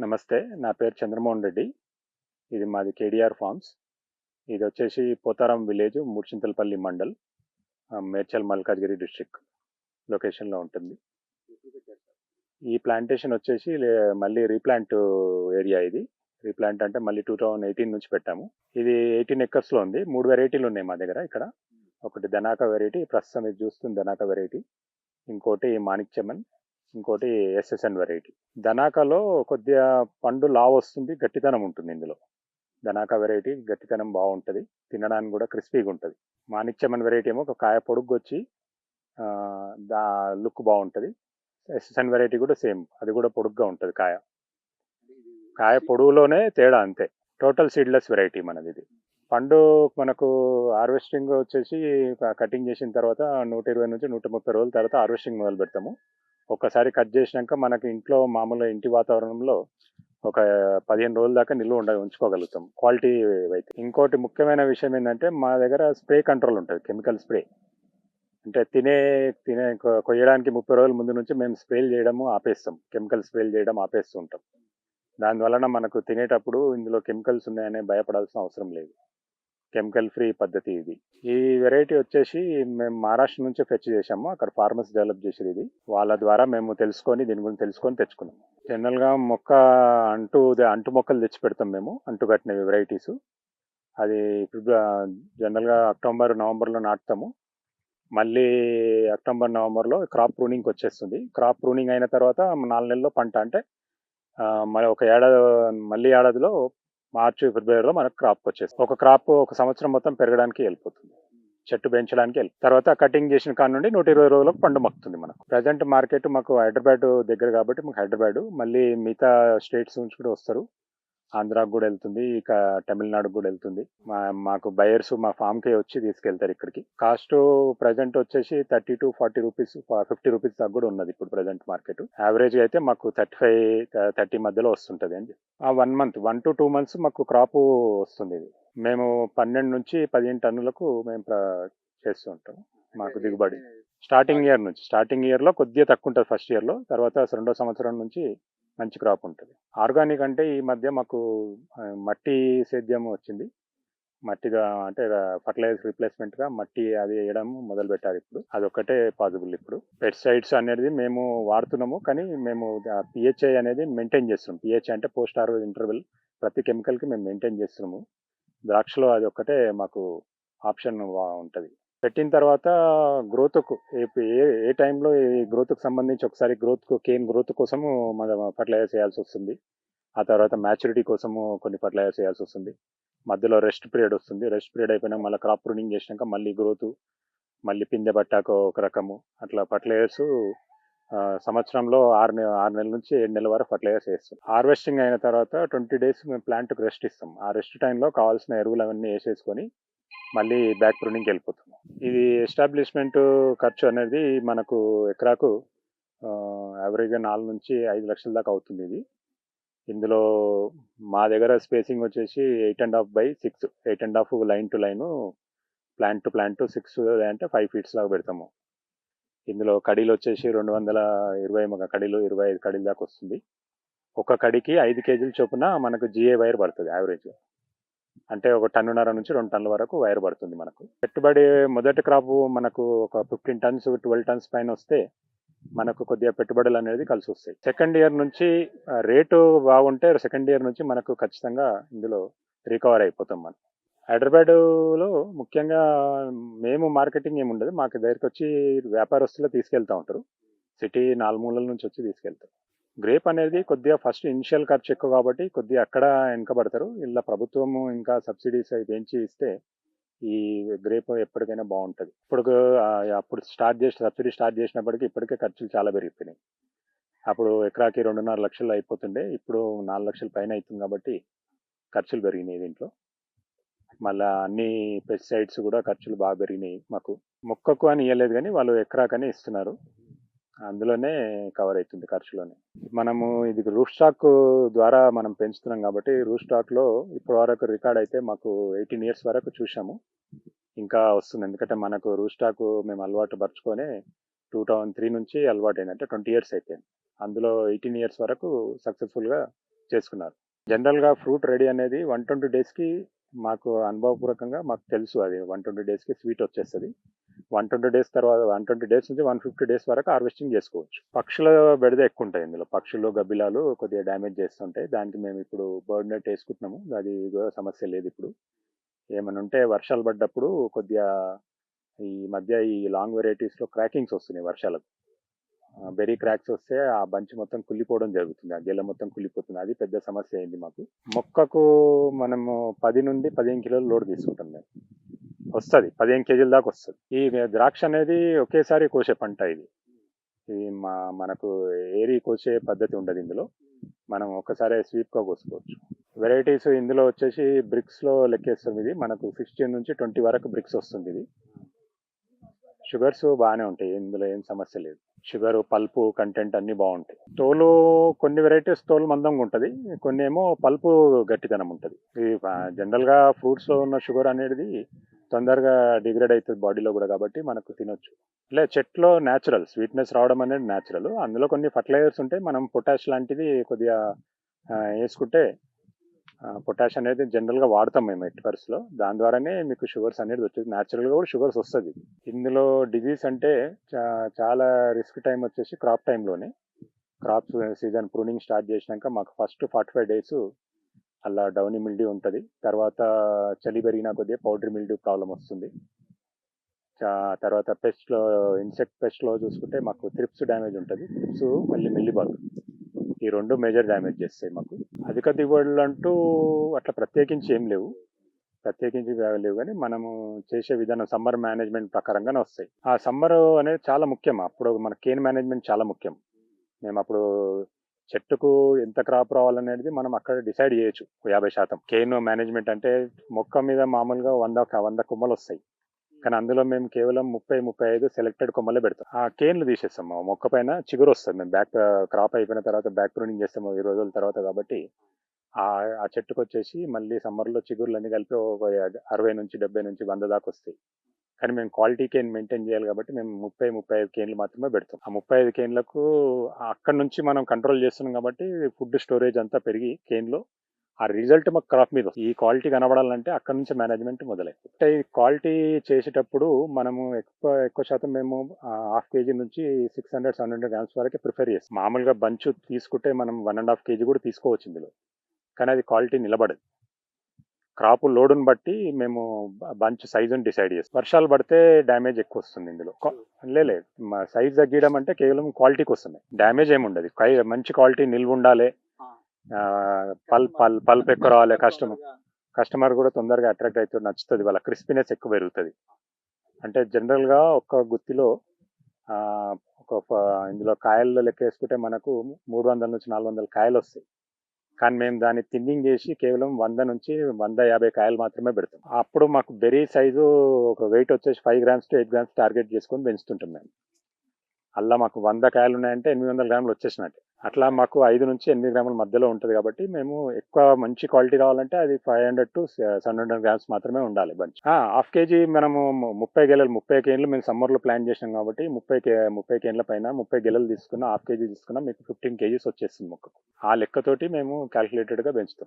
నమస్తే నా పేరు చంద్రమోహన్ రెడ్డి. ఇది మాది కేడిఆర్ ఫార్మ్స్. ఇది వచ్చేసి పోతారం విలేజ్ మూర్చింతలపల్లి మండల్ మేడ్చల్ మల్కాజ్గిరి డిస్ట్రిక్ట్ లొకేషన్లో ఉంటుంది. ఈ ప్లాంటేషన్ వచ్చేసి లే- మళ్ళీ రీప్లాంట్ ఏరియా ఇది. రీప్లాంట్ అంటే మళ్ళీ టూ థౌజండ్ ఎయిటీన్ నుంచి పెట్టాము. ఇది ఎయిటీన్ ఎక్కర్స్లో ఉంది. మూడు వెరైటీలు ఉన్నాయి మా దగ్గర ఇక్కడ. ఒకటి దనాక వెరైటీ ప్రస్తుతం ఇది చూస్తుంది ధనాక వెరైటీ. ఇంకోటి మాణిక్చమన్ ఇంకోటి ఎస్ఎస్ఎన్ వెరైటీ. దనాకాలో కొద్దిగా పండు లావ్ వస్తుంది గట్టితనం ఉంటుంది ఇందులో. దనాకా వెరైటీ గట్టితనం బాగుంటుంది తినడానికి కూడా క్రిస్పీగా ఉంటుంది. మాణిక్యమన్ వెరైటీ ఏమో ఒక కాయ పొడుగు వచ్చి దా లుక్ బాగుంటుంది. ఎస్ఎస్ఎన్ వెరైటీ కూడా సేమ్ అది కూడా పొడుగ్గా ఉంటుంది కాయ. కాయ పొడవులోనే తేడా అంతే. టోటల్ సీడ్లెస్ వెరైటీ మనది ఇది. పండు మనకు హార్వెస్టింగ్ వచ్చేసి కటింగ్ చేసిన తర్వాత నూట ఇరవై నుంచి నూట ముప్పై రోజుల తర్వాత హార్వెస్టింగ్ మొదలు పెడతాము ఒక్కసారి కట్ చేసినాక మనకి ఇంట్లో మామూలుగా ఇంటి వాతావరణంలో ఒక పదిహేను రోజుల దాకా నిల్వ ఉండ ఉంచుకోగలుగుతాం. క్వాలిటీ అయితే. ఇంకోటి ముఖ్యమైన విషయం ఏంటంటే మా దగ్గర స్ప్రే కంట్రోల్ ఉంటుంది కెమికల్ స్ప్రే. అంటే తినే తినే కొయ్యడానికి ముప్పై రోజుల ముందు నుంచి మేము స్ప్రేలు చేయడము ఆపేస్తాం. కెమికల్ స్ప్రేలు చేయడం ఆపేస్తూ ఉంటాం. దానివలన మనకు తినేటప్పుడు ఇందులో కెమికల్స్ ఉన్నాయనే భయపడాల్సిన అవసరం లేదు. కెమికల్ ఫ్రీ పద్ధతి ఇది. ఈ వెరైటీ వచ్చేసి మేము మహారాష్ట్ర నుంచే ఫెచ్ చేసాము అక్కడ ఫార్మర్స్ డెవలప్ చేసేది ఇది. వాళ్ళ ద్వారా మేము తెలుసుకొని దీని గురించి తెలుసుకొని తెచ్చుకున్నాం జనరల్గా మొక్క అంటు అంటు మొక్కలు తెచ్చి పెడతాం మేము. అంటు కట్టిన వెరైటీస్ అది ఇప్పుడు జనరల్గా అక్టోబర్ నవంబర్లో నాటుతాము. మళ్ళీ అక్టోబర్ నవంబర్లో క్రాప్ ప్రూనింగ్కి వచ్చేస్తుంది. క్రాప్ ప్రూనింగ్ అయిన తర్వాత నాలుగు నెలల్లో పంట అంటే ఆ, మరి ఒక ఏడాది మళ్ళీ ఏడాదిలో మార్చి ఫిబ్రవరిలో మనకు క్రాప్ వచ్చేస్తుంది ఒక క్రాప్ ఒక సంవత్సరం మొత్తం పెరగడానికి వెళ్ళిపోతుంది. చెట్టు పెంచడానికి వెళ్ళి తర్వాత కటింగ్ చేసిన కాడ నుండి నూట ఇరవై రోజులకు పండు మక్కుతుంది మనకు. ప్రజెంట్ మార్కెట్ మాకు హైదరాబాద్ దగ్గర కాబట్టి మాకు హైదరాబాద్ మళ్ళీ మిగతా స్టేట్స్ నుంచి కూడా వస్తారు. ఆంధ్రాకు కూడా వెళ్తుంది ఇక తమిళనాడుకు కూడా వెళ్తుంది. మా మాకు బయర్స్ మా farm కే వచ్చి తీసుకెళ్తారు ఇక్కడికి. కాస్ట్ ప్రజెంట్ వచ్చేసి thirty to forty rupees fifty rupees దాకా కూడా ఉన్నది ఇప్పుడు ప్రజెంట్ మార్కెట్. యావరేజ్ అయితే మాకు థర్టీ ఫైవ్ థర్టీ మధ్యలో వస్తుంటది అండి ఆ one month one to two months మాకు క్రాప్ వస్తుంది ఇది. మేము పన్నెండు నుంచి పదిహేను టన్నులకు మేము చేస్తూ ఉంటాం మాకు దిగుబడి. స్టార్టింగ్ ఇయర్ నుంచి స్టార్టింగ్ ఇయర్లో కొద్దిగా తక్కువ ఉంటుంది ఫస్ట్ ఇయర్లో తర్వాత రెండో సంవత్సరం నుంచి మంచి క్రాప్ ఉంటుంది. ఆర్గానిక్ అంటే ఈ మధ్య మాకు మట్టి సేద్యం వచ్చింది. మట్టిగా అంటే ఫర్టిలైజర్ రిప్లేస్మెంట్గా మట్టి అది వేయడం మొదలు పెట్టారు ఇప్పుడు. అదొక్కటే పాసిబుల్ ఇప్పుడు. పెస్టిసైడ్స్ అనేది మేము వాడుతున్నాము కానీ మేము పిహెచ్ఐ అనేది మెయింటైన్ చేస్తున్నాం. పిహెచ్ అంటే పోస్ట్ హార్వెస్ట్ ఇంటర్వెల్. ప్రతి కెమికల్కి మేము మెయింటైన్ చేస్తున్నాము. ద్రాక్షలో అది ఒక్కటే మాకు ఆప్షన్ ఉంటుంది. పెట్టిన తర్వాత గ్రోత్కు ఏ ఏ- ఏ టైంలో ఈ గ్రోత్కు సంబంధించి ఒకసారి గ్రోత్ కేన్ గ్రోత్ కోసము మన ఫర్టిలైజర్ చేయాల్సి వస్తుంది. ఆ తర్వాత మ్యాచురిటీ కోసము కొన్ని ఫర్టిలైజర్ చేయాల్సి వస్తుంది. మధ్యలో రెస్ట్ పీరియడ్ వస్తుంది. రెస్ట్ పీరియడ్ అయిపోయినా మళ్ళీ క్రాప్ ప్రూనింగ్ చేసినాక మళ్ళీ గ్రోత్ మళ్ళీ పిందె పట్టాక ఒక రకము. అట్లా ఫర్టిలైజర్స్ సంవత్సరంలో ఆరు నెల ఆరు నెలల నుంచి ఏడు నెలల వరకు ఫర్టిలైజర్స్ వేస్తాం హార్వెస్టింగ్ అయిన తర్వాత ట్వంటీ డేస్ మేము ప్లాంట్కి రెస్ట్ ఇస్తాం. ఆ రెస్ట్ టైంలో కావాల్సిన ఎరువులు అవన్నీ వేసేసుకొని మళ్ళీ బ్యాక్ ప్రూనింగ్కి వెళ్ళిపోతున్నాం. ఇది ఎస్టాబ్లిష్మెంట్ ఖర్చు అనేది మనకు ఎకరాకు యావరేజ్గా నాలుగు నుంచి ఐదు లక్షల దాకా అవుతుంది ఇది. ఇందులో మా దగ్గర స్పేసింగ్ వచ్చేసి eight and half by six eight and half line to line plant to plant six అంటే ఫైవ్ ఫీట్స్ లాగా పెడతాము. ఇందులో కడీలు వచ్చేసి రెండు వందల ఇరవై ఒక కడీలు ఇరవై ఐదు కడీల దాకా వస్తుంది. ఒక కడికి ఐదు కేజీల చొప్పున మనకు జిఏ వైర్ పడుతుంది యావరేజ్. అంటే ఒక టన్నున్నర నుంచి రెండు టన్నుల వరకు వైర్ పడుతుంది మనకు. పెట్టుబడి మొదటి క్రాప్ మనకు ఒక ఫిఫ్టీన్ టన్స్ ట్వెల్వ్ టన్స్ పైన వస్తే మనకు కొద్దిగా పెట్టుబడులు అనేది కలిసి వస్తాయి. సెకండ్ ఇయర్ నుంచి రేటు బాగుంటే సెకండ్ ఇయర్ నుంచి మనకు ఖచ్చితంగా ఇందులో రికవర్ అయిపోతాం మనం. హైదరాబాద్లో ముఖ్యంగా మేము మార్కెటింగ్ ఏమి ఉండదు. మాకు దగ్గరికి వచ్చి వ్యాపారస్తులు తీసుకెళ్తా ఉంటారు. సిటీ నాలుగు మూలల నుంచి వచ్చి తీసుకెళ్తారు. గ్రేప్ అనేది కొద్దిగా ఫస్ట్ ఇనిషియల్ ఖర్చు ఎక్కువ కాబట్టి కొద్దిగా అక్కడ వెనకబడతారు. ఇలా ప్రభుత్వము ఇంకా సబ్సిడీస్ అవి పెంచి ఇస్తే ఈ గ్రేప్ ఎప్పటికైనా బాగుంటుంది. ఇప్పుడు అప్పుడు స్టార్ట్ చేసి సబ్సిడీ స్టార్ట్ చేసినప్పటికీ ఇప్పటికే ఖర్చులు చాలా పెరిగిపోయినాయి. అప్పుడు ఎకరాకి రెండున్నర లక్షలు అయిపోతుండే. ఇప్పుడు నాలుగు లక్షల పైన అవుతుంది కాబట్టి ఖర్చులు పెరిగినాయి దీంట్లో. మళ్ళా అన్ని పెస్టిసైడ్స్ కూడా ఖర్చులు బాగా పెరిగినాయి మాకు. మొక్కకు అని ఇవ్వలేదు కానీ వాళ్ళు ఎకరాకనే ఇస్తున్నారు. అందులోనే కవర్ అవుతుంది ఖర్చులోనే. మనము ఇది రూఫ్ స్టాక్ ద్వారా మనం పెంచుతున్నాం కాబట్టి రూఫ్ స్టాక్లో ఇప్పటి వరకు రికార్డ్ అయితే మాకు ఎయిటీన్ ఇయర్స్ వరకు చూసాము ఇంకా వస్తుంది. ఎందుకంటే మనకు రూఫ్ స్టాక్ మేము అలవాటు పరుచుకొని టూ థౌజండ్ త్రీ నుంచి అలవాటు అయింది. అంటే ట్వంటీ ఇయర్స్ అయిపోయింది అందులో ఎయిటీన్ ఇయర్స్ వరకు సక్సెస్ఫుల్గా చేసుకున్నారు. జనరల్గా ఫ్రూట్ రెడీ అనేది వన్ ట్వంటీ డేస్కి మాకు అనుభవపూర్వకంగా మాకు తెలుసు అది. వన్ ట్వంటీ డేస్కి స్వీట్ వచ్చేస్తుంది. వన్ ట్వంటీ డేస్ తర్వాత వన్ ట్వంటీ డేస్ నుంచి వన్ ఫిఫ్టీ డేస్ వరకు హార్వెస్టింగ్ చేసుకోవచ్చు. పక్షుల బెడద ఎక్కువ ఉంటాయి ఇందులో. పక్షులు గబ్బిలాలు కొద్దిగా డ్యామేజ్ చేస్తుంటాయి. దానికి మేము ఇప్పుడు బర్డ్ నెట్ వేసుకుంటున్నాము. అది కూడా సమస్య లేదు ఇప్పుడు. ఏమైనా ఉంటే వర్షాలు పడ్డప్పుడు కొద్దిగా ఈ మధ్య ఈ లాంగ్ వెరైటీస్లో క్రాకింగ్స్ వస్తున్నాయి వర్షాలకు. బెరీ క్రాక్స్ వస్తే ఆ బంచ్ మొత్తం కుళ్ళిపోవడం జరుగుతుంది. ఆ గెల మొత్తం కుళ్ళిపోతుంది. అది పెద్ద సమస్య అయింది మాకు. మొక్కకు మనము పది నుండి పదిహేను కిలోలు లోడ్ తీసుకుంటాం మేము. వస్తుంది. పదిహేను కేజీల దాకా వస్తుంది. ఈ ద్రాక్ష అనేది ఒకేసారి కోసే పంట ఇది. ఇది మా మనకు ఏరి కోసే పద్ధతి ఉండదు ఇందులో. మనం ఒకసారి స్వీప్గా కోసుకోవచ్చు. వెరైటీస్ ఇందులో వచ్చేసి బ్రిక్స్లో లెక్కేస్తుంది ఇది. మనకు సిక్స్టీన్ నుంచి ట్వంటీ వరకు బ్రిక్స్ వస్తుంది ఇది. షుగర్స్ బాగానే ఉంటాయి. ఇందులో ఏం సమస్య లేదు. షుగర్ పల్పు కంటెంట్ అన్ని బాగుంటాయి. తోలు కొన్ని వెరైటీస్ తోలు మందంగా ఉంటుంది. కొన్ని ఏమో పల్పు గట్టితనం ఉంటుంది. ఇది జనరల్గా ఫ్రూట్స్లో ఉన్న షుగర్ అనేది తొందరగా డిగ్రేడ్ అవుతుంది బాడీలో కూడా కాబట్టి మనకు తినొచ్చు. లే చెట్లో న్యాచురల్ స్వీట్నెస్ రావడం అనేది న్యాచురల్ అందులో కొన్ని ఫర్టిలైజర్స్ ఉంటాయి. మనం పొటాష్ లాంటిది కొద్దిగా వేసుకుంటే పొటాష్ అనేది జనరల్గా వాడతాం మేము ఎట్టి పరిస్థితిలో దాని ద్వారానే మీకు షుగర్స్ అనేది వచ్చేది. న్యాచురల్గా కూడా షుగర్స్ వస్తుంది. ఇందులో డిజీజ్ అంటే చాలా రిస్క్ టైం వచ్చేసి క్రాప్ టైంలోనే క్రాప్ సీజన్ ప్రూనింగ్ స్టార్ట్ చేసినాక మాకు ఫస్ట్ ఫార్టీ ఫైవ్ డేస్ అలా డౌనీ మిల్డీ ఉంటుంది. తర్వాత చలి పెరిగిన కొద్దిగా పౌడర్ మిల్డీ ప్రాబ్లం వస్తుంది. చా- తర్వాత పెస్ట్లో ఇన్సెక్ట్ పెస్ట్లో చూసుకుంటే మాకు త్రిప్స్ డ్యామేజ్ ఉంటుంది. త్రిప్స్ మళ్ళీ మెల్లిబాగ్. ఈ రెండు మేజర్ డ్యామేజ్ చేస్తాయి మాకు. అధిక దిగుబడులు అంటూ అట్లా ప్రత్యేకించి ఏం లేవు. ప్రత్యేకించి లేవు కానీ మనము చేసే విధానం సమ్మర్ మేనేజ్మెంట్ ప్రకారంగానే వస్తాయి. ఆ సమ్మర్ అనేది చాలా ముఖ్యం. అప్పుడు మన కేన్ మేనేజ్మెంట్ చాలా ముఖ్యం. మేము అప్పుడు చెట్టుకు ఎంత క్రాప్ రావాలనేది మనం అక్కడ డిసైడ్ చేయొచ్చు. యాభై శాతం. కేన్ మేనేజ్మెంట్ అంటే మొక్క మీద మామూలుగా వంద వంద కొమ్మలు వస్తాయి. కానీ అందులో మేము కేవలం ముప్పై ముప్పై ఐదు సెలెక్టెడ్ కొమ్మలే పెడతాం. ఆ కేన్లు తీసేస్తాం మా మొక్క పైన చిగురు వస్తుంది. మేము బ్యాక్ క్రాప్ uh, అయిపోయిన తర్వాత బ్యాక్ ప్రూనింగ్ చేస్తాము ఈ రోజుల తర్వాత కాబట్టి ఆ ఆ చెట్టుకు వచ్చేసి మళ్ళీ సమ్మర్లో చిగుర్లు అన్ని కలిపి ఒక అరవై నుంచి డెబ్బై నుంచి వంద దాకా వస్తాయి. కానీ మేము క్వాలిటీ కేన్ మెయింటైన్ చేయాలి కాబట్టి మేము ముప్పై ముప్పై ఐదు కేన్లు మాత్రమే పెడతాం. ఆ ముప్పై ఐదు కేన్లకు అక్కడ నుంచి మనం కంట్రోల్ చేస్తున్నాం కాబట్టి ఫుడ్ స్టోరేజ్ అంతా పెరిగి కేన్లో ఆ రిజల్ట్ మాకు క్రాప్ మీద ఈ క్వాలిటీ కనబడాలంటే అక్కడ నుంచి మేనేజ్మెంట్ మొదలైంది అంటే ఈ క్వాలిటీ చేసేటప్పుడు మనము ఎక్కువ ఎక్కువ శాతం మేము హాఫ్ కేజీ నుంచి six hundred seven hundred grams వరకు ప్రిఫర్ చేస్తాం. మామూలుగా బంచ్ తీసుకుంటే మనం వన్ అండ్ హాఫ్ కేజీ కూడా తీసుకోవచ్చు ఇందులో. కానీ అది క్వాలిటీ నిలబడదు. క్రాప్ లోడుని బట్టి మేము బంచ్ సైజుని డిసైడ్ చేస్తాం. వర్షాలు పడితే డ్యామేజ్ ఎక్కువ వస్తుంది ఇందులో. లేదు సైజ్ తగ్గడం అంటే కేవలం క్వాలిటీకి వస్తుంది డ్యామేజ్ ఏమి ఉండదు. కై- మంచి క్వాలిటీ నిల్వ ఉండాలి. పల్ పల్ పల్ప్ ఎక్కువ రావాలి కస్టమర్ కస్టమర్ కూడా తొందరగా అట్రాక్ట్ అవుతుంది నచ్చుతుంది వాళ్ళ క్రిస్పీనెస్ ఎక్కువ పెరుగుతుంది. అంటే జనరల్గా ఒక గుత్తిలో ఒక ఇందులో కాయల్లో లెక్క వేసుకుంటే మనకు మూడు వందల నుంచి నాలుగు వందల కాయలు వస్తాయి. కానీ మేము దాన్ని థిన్నింగ్ చేసి కేవలం వంద నుంచి వంద యాభై కాయలు మాత్రమే పెడతాం. అప్పుడు మాకు బెరీ సైజు ఒక వెయిట్ వచ్చేసి five grams to eight grams target చేసుకొని పెంచుతుంటాం మేము. అలా మాకు వంద కాయలు ఉన్నాయంటే ఎనిమిది వందల గ్రాములు వచ్చేసినట్టు. అట్లా మాకు ఐదు నుంచి ఎనిమిది గ్రాముల మధ్యలో ఉంటుంది కాబట్టి మేము ఎక్కువ మంచి క్వాలిటీ కావాలంటే అది five hundred to seven hundred grams మాత్రమే ఉండాలి బంచ్. హాఫ్ కేజీ మనము ముప్పై గెలలు ముప్పై కేన్లు మేము సమ్మర్లో ప్లాన్ చేసినాం కాబట్టి ముప్పై కే ముప్పై కేన్ల పైన ముప్పై గెలలు తీసుకున్నా హాఫ్ కేజీ తీసుకున్నా మీకు ఫిఫ్టీన్ కేజీస్ వచ్చేస్తుంది మొక్కకు. ఆ లెక్కతోటి మేము క్యాల్కులేటెడ్గా పెంచుతాం.